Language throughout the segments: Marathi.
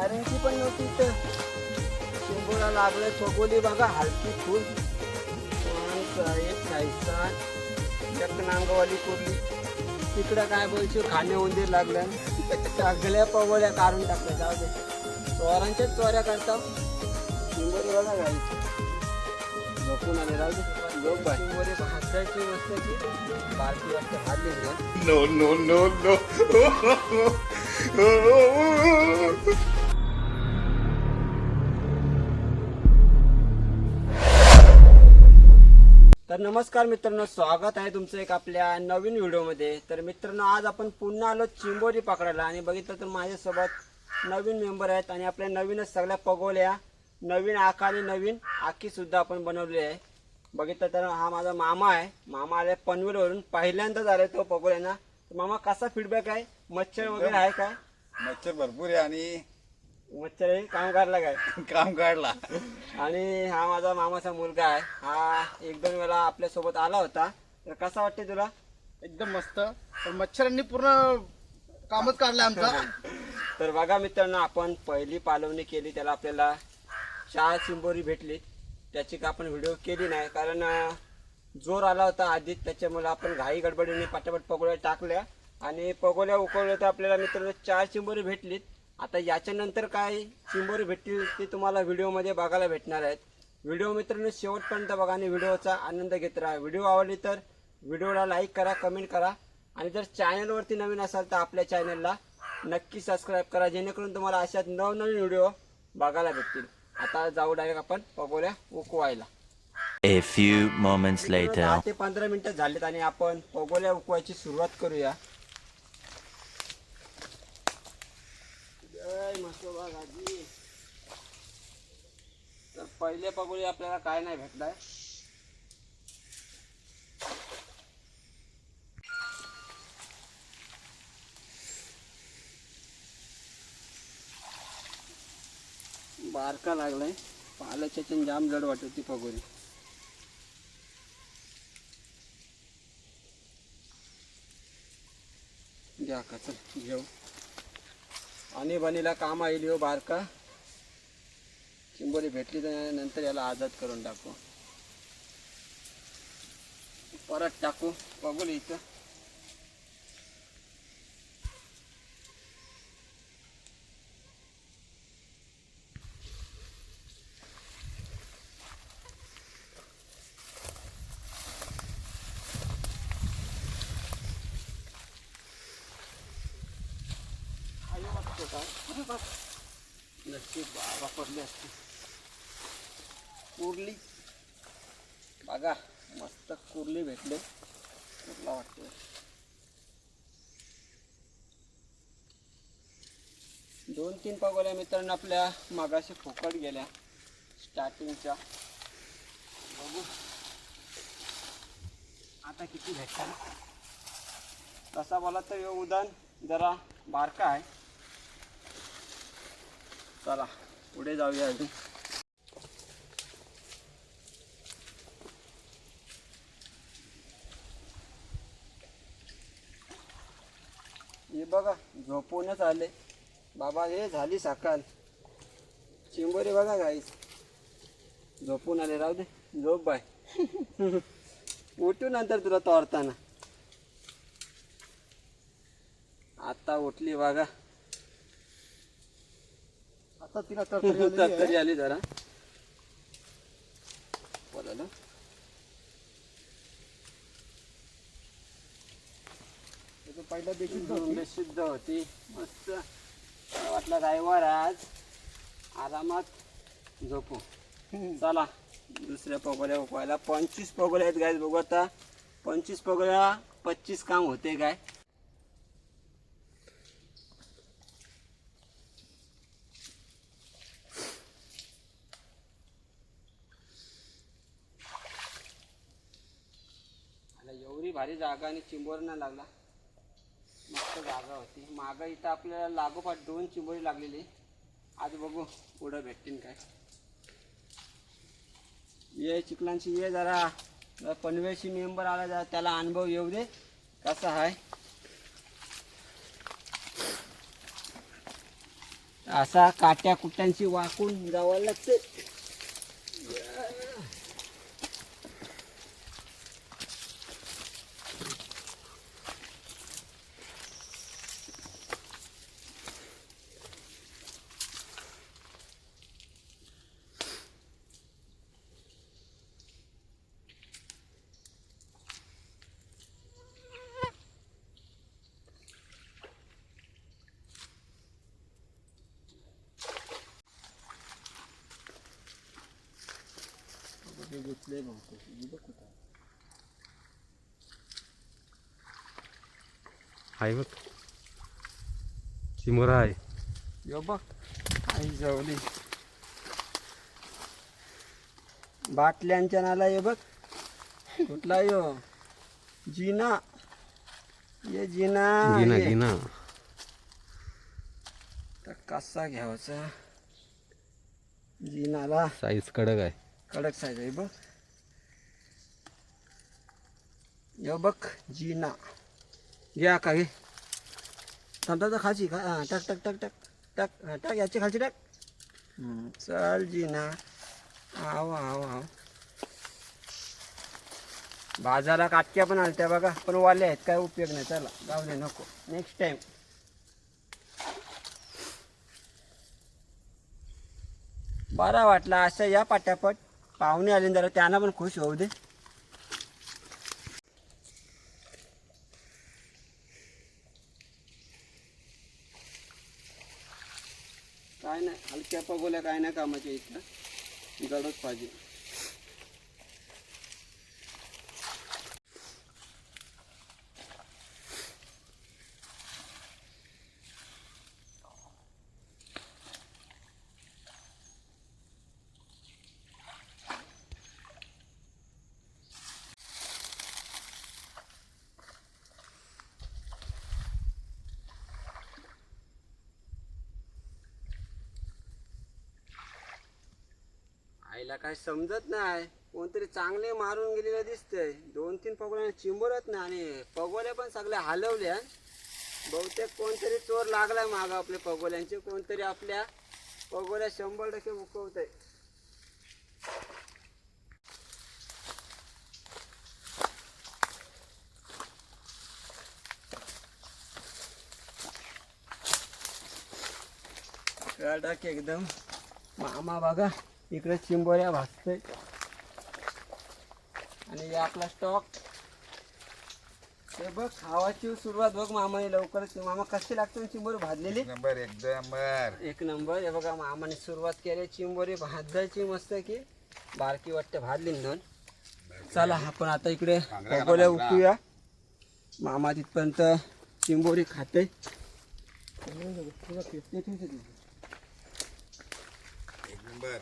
चाऱ्यांची पण नव्हती इथं. चिंबोला लागलं चोगोली बघा हलकी फुल. पण एक खायचा एक नांगवाली कुरली तिकडं काय बोलतो खाणे उंदीर लागलं. सगळ्या पगोल्या काढून टाकल्या जाऊ दे. चोरांच्याच चोऱ्या करता. चिंबोरी बघा घायची झोपून आले राहू दे. बाय चिंबोरी हसायची मस्ताची बारकी वाटतं खाल्ली ना No, no, no, तर नमस्कार मित्रांनो स्वागत आहे तुमचं एक आपल्या नवीन व्हिडिओमध्ये. तर मित्रांनो आज आपण पुन्हा आलो चिंबोरी पकडायला आणि बघितलं तर माझ्यासोबत नवीन मेंबर आहेत आणि आपल्या नवीनच सगळ्या पगोल्या नवीन आका आणि नवीन आखीसुद्धा आपण बनवली आहे. बघितलं तर हा माझा मामा आहे. मामा आले पनवेलवरून. पहिल्यांदाच आलाय तो पगोल्यांना. तर मामा कसा फीडबॅक आहे? मच्छर वगैरे आहे काय? मच्छर भरपूर आहे आणि मच्छर काम करायला काय? काम काढला. आणि हा माझा मामाचा मुलगा आहे. हा एक दोन वेळा आपल्यासोबत आला होता. तर कसा वाटते तुला? एकदम मस्त. पण मच्छरांनी पूर्ण कामच काढलं आमचा. तर बघा मित्रांनो आपण पहिली पालवणी केली त्याला आपल्याला चार चिंबोरी भेटली. त्याची का आपण व्हिडिओ केली नाही कारण अं, जोर आला होता आधीच. त्याच्यामुळे आपण घाई गडबडीने पटापट पगोल्या टाकल्या. आणि पगोल्या उकळल्या तर आपल्याला मित्रांनो चार चिंबोरी भेटलीत. आता याच्यानंतर काय चिंबोरी भेटतील ते तुम्हाला व्हिडिओमध्ये बघायला भेटणार आहेत. व्हिडिओ मित्रांनो शेवटपर्यंत बघा आणि व्हिडिओचा आनंद घेत राहा. व्हिडिओ आवडली तर व्हिडिओला लाईक करा कमेंट करा. आणि जर चॅनलवरती नवीन असाल तर आपल्या चॅनलला नक्की सबस्क्राईब करा. जेणेकरून तुम्हाला अशाच नवनवीन व्हिडिओ बघायला भेटतील. आता जाऊ डायरेक्ट आपण पगोल्या उकवायला. A few moments दहा later. ते पंधरा मिनिटं झालेत आणि आपण पगोल्या उकवायची सुरुवात करूया. म्हसोबा गाजी तर पहिले पगोले आपल्याला काय नाही भेटलाय बारका लागलाय. पाल्याच्या जाम जड वाटत होती पगोरी. घ्या का चल घेऊ. आणीबाणीला काम येईल हो बारका. चिंबोली भेटली तर नंतर याला आझाद करून टाकू. परत टाकू. बघू इथं आई वाटतो का अरे बाप. नक्की बाबा पडले असते. कुर्ली. बघा मस्त कुर्ली भेटले. कुठला वाटते दोन तीन पगोल्या मित्रांनो आपल्या मागाशी फुकट गेल्या स्टार्टिंगच्या. बघू. आता किती भेटतात? तसा बोला तर ह्यो उदान जरा बारका आहे. चला. पुढे जाऊया अजून हे बघा झोपूनच आले. बाबा हे झाली सकाळ चिंबोरी बघा गाईस झोपून आले. राहू दे. झोप बाय. उठू नंतर तुला तोरताना. आता उठली बघा. आता तिला तरतरी आलेली आहे. तरी आली जरा. बोलायला. त्याचं पहिला शुद्ध होती. मस्त. मला वाटलं रविवार आज. आरामात झोपू. चला दुसऱ्या पगोल्या उकवायला. पंचवीस पगोल्या आहेत गाय बघू आता. पंचवीस पगोल्या पच्चीस काम होते काय आता एवढी भारी जागा आणि चिंबोर लागला. मस्त जागा होती. मागं इथं आपल्याला लागोपाठ दोन चिंबोरी लागलेली. आज बघू पुढं भेटतील काय. ये चिखलांशी ये जरा. पनवेशी मेंबर आला जरा त्याला अनुभव येऊ दे. कसा आहे असा काट्या कुट्यांशी वाकून जावं लागते आहे बघ. चिमोरा आहे. यो बघ. आई जवली बाटल्यांच्या नाला ये बघ. कुठला यो? जिना. ये जिना ये. गिना तर कसा घ्यायचा? जिनाला. साईज कडक आहे. कडक साईज आहे बघ. यो बघ जिना. घ्या का घे थांबता तर खाची खा हा, टाक टाक टाक टाक टाक हा, टाक याची खालची टाक. चल जिना. आव आव आव. बाजारा काटक्या पण आलत्या बघा. पण वाले आहेत काय उपयोग नाही. चला जाऊ दे नको. नेक्स्ट टाइम बरा वाटला असं या पाट्यापट पाहुणे आले ना जरा त्यांना पण खुश होऊ दे. काय नाही हलक्या पगोल्या काय नाही कामाच्या इथं. गडच पाहिजे. याला काय समजत नाही. कोणतरी चांगले मारून गेलेलं दिसतंय. दोन तीन पगोल्या चिंबरत नाही आणि पगोल्या पण सगळ्या हलवल्या बहुतेक कोणतरी चोर लागलाय मागं आपल्या पगोल्यांचे. कोणतरी आपल्या पगोल्या शंभर टक्के उकवत आहे एकदम मामा बघा. इकडे चिंबोऱ्या भाजतोय. आणि आपला स्टॉक हे बघ खावाची सुरुवात बघ मामाने लवकरच मामा कशी लागतो चिंबोरी भाजलेली? नंबर एक नंबर. एक नंबर. हे बघा मामाने सुरुवात केली. चिंबोरी भाजायची मस्त की. बारकी वाटते भाजली दोन. चला आपण आता इकडे पगोल्या उठूया मामा तिथपर्यंत चिंबोरी खाते. एक नंबर.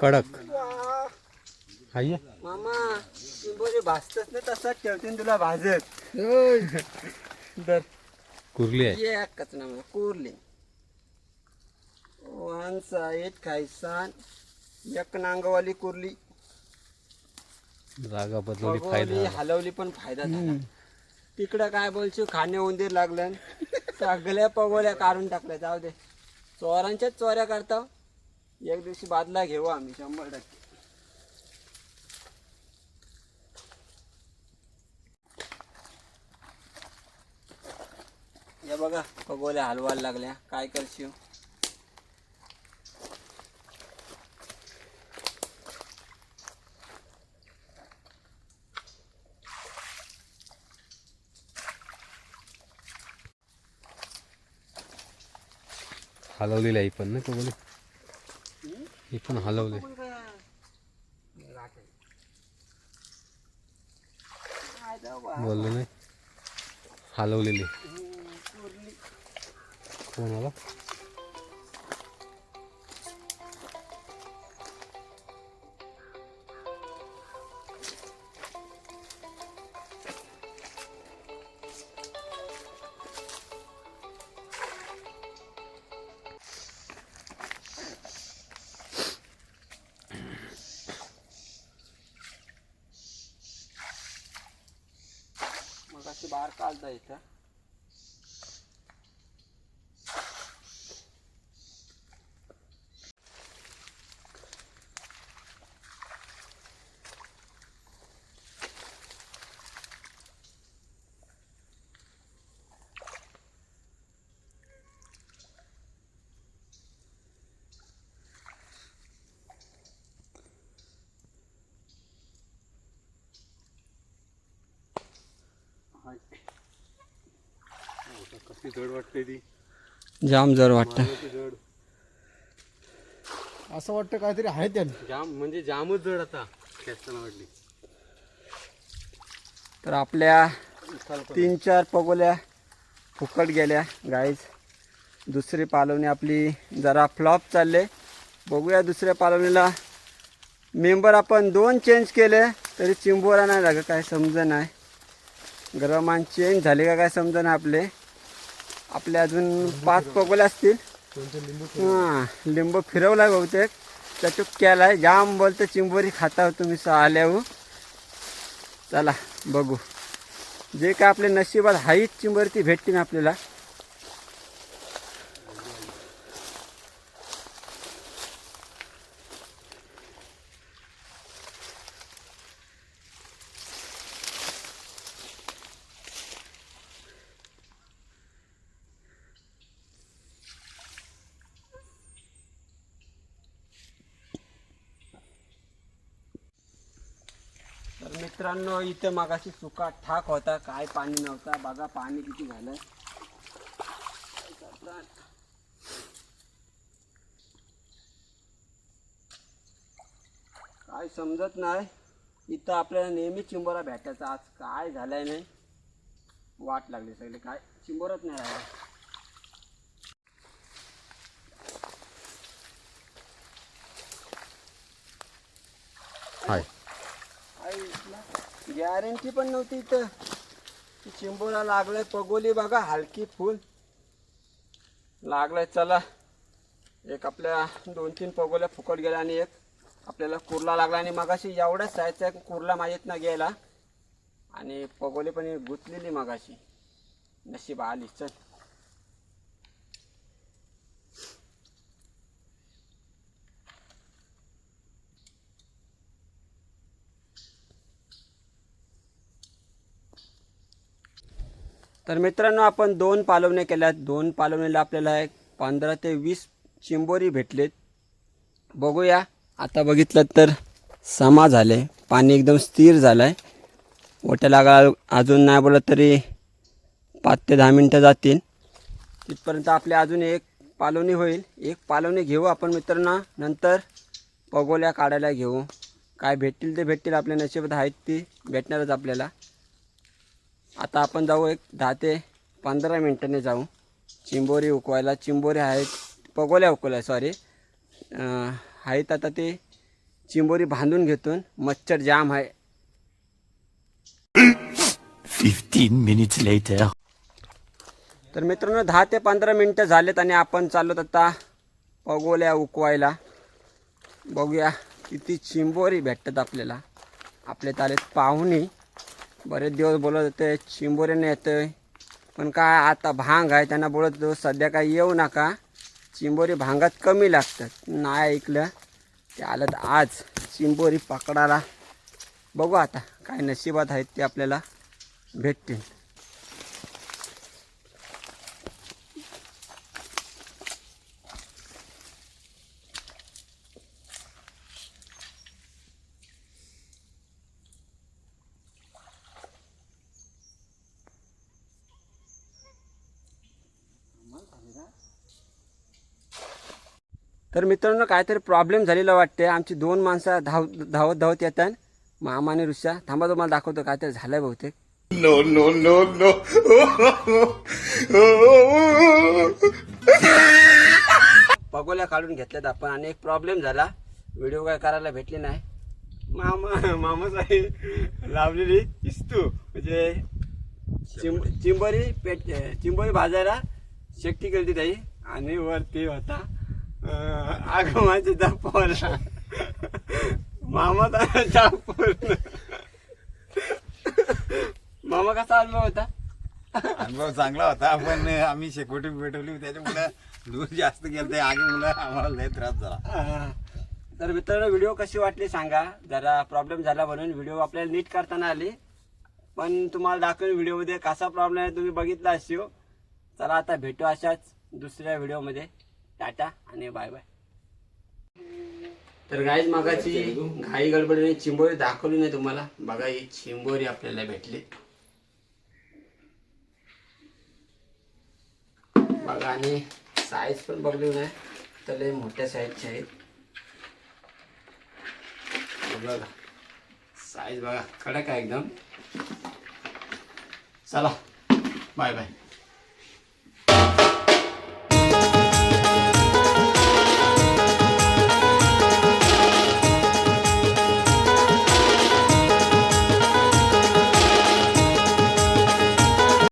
कडक. आहे मामा चिंबोरी भाजतच ना तसाच ठेवते तुला भाजत. दर कुर्ली आहे. ये एकच ना कुर्ली. वन साईड खायसान एक नांगवाली कुर्ली. जागा बदलवली फायदा. हलवली पण फायदा झाला. तिकडं काय बोलशील खाणे उंदीर लागलं. सगळ्या पगोल्या काढून टाकल्या जाऊ दे. चोरांच्याच चोऱ्या करता एक दिवशी बादला घेऊ आम्ही शंभर टक्के. या बघा खगोल्या हलवायला लागल्या. काय करशील? हलवलेली आहे पण ना खगोली? ही पण हलवले. बोललो नाही. हलवलेली. कोणाला? कशी बाहेर काढता येतं कसली जड वाटते ती जाम जर वाटतं. ती जड असं वाटतं काहीतरी आहे त्याने जाम म्हणजे जामच जड आता. खेचताना वाटली. तर आपल्या तीन चार पगोल्या फुकट गेल्या गाईज दुसरी पालवणी आपली जरा फ्लॉप चालले. बघूया दुसऱ्या पालवणीला. मेंबर आपण दोन चेंज केले तरी चिंबोरा नाही लागत काय समज नाही. गरमान चेंज झाले का काय समज नाही आपले? आपले अजून पाच पगोल्या असतील. हां लिंबू फिरवलाय बहुतेक. त्याच्यात केलाय. जाम बोलतं चिंबोरी खाता तुम्ही स आल्यावर. चला बघू. जे काय आपल्या नशिबात हाईच चिंबर ती भेटते ना आपल्याला तर मित्रांनो इथं मागाशी सुका ठाक होता. काय पाणी नव्हता. बघा पाणी किती झालं. काय समजत नाही. इथं आपल्याला नेहमी चिंबोरा भेटायचा. आज काय झालंय नाही. वाट लागली सगळे. काय चिंबोरच नाही राहिला. हाय. गॅरंटी पण नव्हती इथं. की चिंबोरा लागलाय पगोली बघा हलकी फुल. लागलंय चला. एक आपल्या दोन तीन पगोल्या फुकट गेल्या आणि एक आपल्याला कुर्ला लागला आणि मगाशी एवढ्याच साईजचा कुर्ला माहीत ना गेला आणि पगोली पण गुंतलेली मगाशी. नशीब आली चल. तर मित्रांनो आपण दोन पालवण्या केल्यात. दोन पालवणीला आपल्याला एक पंधरा ते वीस चिंबोरी भेटलेत. बघूया. आता बघितलं तर समा झाले. पाणी एकदम स्थिर झालं आहे ओट्या लागा अजून नाही बोलत तरी पाच ते दहा मिनटं जातील. तिथपर्यंत आपली अजून एक पालवणी होईल. एक पालवणी घेऊ आपण मित्रांना. नंतर पगोल्या काढायला घेऊ. काय भेटतील ते भेटतील आपल्या नशिबात. आहेत ती भेटणारच आपल्याला. आता आपण जाऊ एक दहा ते पंधरा मिनटाने जाऊ. चिंबोरी उकवायला. चिंबोरी आहेत पगोल्या उकवल्या सॉरी आहेत आता ते चिंबोरी बांधून घेतून मच्छर जाम आहे 15 minutes later. तर मित्रांनो दहा ते पंधरा मिनटं झालेत आणि आपण चाललोत आता पगोल्या उकवायला. बघूया किती चिंबोरी भेटतात आपल्याला. आपल्या आलेत पाहुणे. बरेच दिवस बोलत होते चिंबोऱ्याने येतोय पण काय आता भांग आहे त्यांना बोलत होतो सध्या काय येऊ नका. चिंबोरी भांगात कमी लागतात. नाही ऐकलं ते आलं तर आज. चिंबोरी पकडायला. बघू आता काय नशिबात आहेत ते आपल्याला भेटतील. तर मित्रांनो काहीतरी प्रॉब्लेम झालेला वाटते आमची दोन माणसं धाव धावत धावत येतात. मामा आणि ऋषा. थांबा तुम्हाला दाखवतो काहीतरी झालंय बहुतेक. पगोल्या काढून घेतल्यात आपण आणि एक प्रॉब्लेम झाला. व्हिडिओ काय करायला भेटले नाही. मामा मामा साहेब लावलेली इस्तू. म्हणजे चिंब चिंबोरी पेट चिंबोरी भाजायला शेकटी केली ताई. आणि वरती होता अं, आगमाची दापोला मामा जापूर मामा कसा अनुभव होता? अनुभव चांगला होता पण आम्ही शेकोटी पेटवली त्याच्यामुळे दूर जास्त गेलं ते आगे मुलं आम्हाला लय त्रास झाला. तर मित्रांनो व्हिडिओ कशी वाटली सांगा. जरा प्रॉब्लेम झाला म्हणून व्हिडिओ आपल्याला नीट करताना आली. पण तुम्हाला दाखवेन व्हिडिओमध्ये कसा प्रॉब्लेम आहे तुम्ही बघितला असेल चला आता भेटू अशाच दुसऱ्या व्हिडिओमध्ये. टाटा आणि बाय बाय. तर गाईज मागाची घाई गडबडीने चिंबोरी दाखवली नाही तुम्हाला. बघा ही चिंबोरी आपल्याला भेटली. बघा आणि साईज पण बघली नाही तर लय मोठ्या साईजचे आहेत. बघा साईज बघा कडक आहे एकदम. चला बाय बाय.